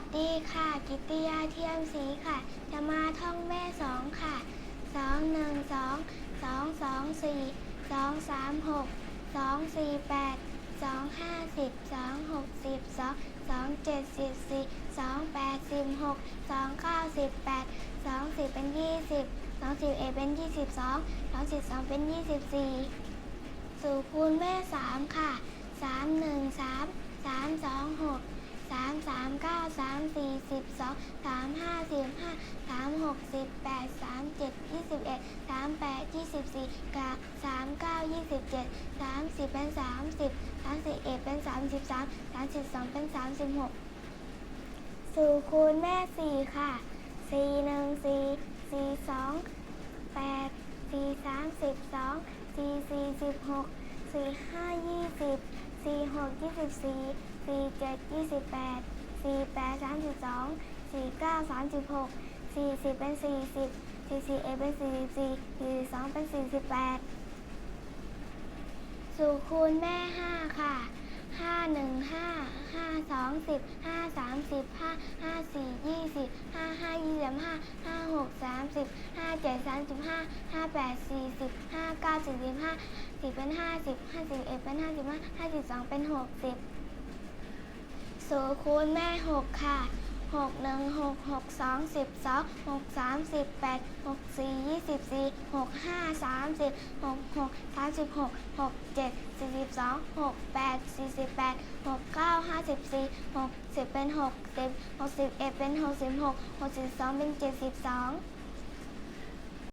สดีค่ะ กิตติยาเทียมศรีค่ะ จะมาท่องแม่สองค่ะสองหนึ่งสองสองสองสี่สองสามหกสองสี่แปดสองห้าสิบสองหกสิบสองสองเจ็ดสิบสี่สองแปดสิบหกสองเก้าสิบแปดสองสิบเป็นยี่สิบสองสิบเอ็ดเป็นยี่สิบสองสองสิบสองเป็นยี่สิบสี่สู่คูณแม่สามค่ะสามหนึ่งสามสามสองหก สามสามเก้าสามสี่สิบสองสามห้าสิบห้าสามหกสิบแปดสามเจ็ดยี่สิบเอ็ดสามแปดยี่สิบสี่กับสามเก้ายี่สิบเจ็ดสามสิบเป็นสามสิบสามสิบเอ็ดเป็นสามสิบสามสามสิบสองเป็นสามสิบหกสู่คูณแม่สี่ค่ะสี่หนึ่งสี่สี่สองแปดสี่สามสิบสองสี่สี่สิบหก สี่ห้ายี่สิบสี่หกยี่สิบสี่สี่เจ็ดยี่สิบแปดสี่แปดสามสิบสองสี่เก้าสามสิบหกสี่สิบเป็นสี่สิบสี่สี่เอ็ดเป็นสี่สิบสี่สี่สองเป็นสี่สิบแปดสู่คูณแม่ห้าค่ะห้าหนึ่งห้าห้าสองสิบห้าสามสิบห้าห้าสี่ยี่สิบห้าห้ายี่สิบห้าห้าหกสามสิบห เจ็ดสามสิบห้าห้าแปดสี่สิบห้าเก้าสี่สิบห้าสิบเป็นห้าสิบห้าสิบเอ็ดเป็นห้าสิบห้าห้าสิบสองเป็นหกสิบสู่คูณแม่หกค่ะหกหนึ่งหกหกสองสิบสองหกสามสิบแปดหกสี่ยี่สิบสี่หกห้าสามสิบหกหกสามสิบหกหกเจ็ดสี่สิบสองหกแปดสี่สิบแปดหกเก้าห้าสิบสี่หกสิบเป็นหกสิบหกสิบเอ็ดเป็นหกสิบหกหกสิบสองเป็นเจ็ดสิบสอง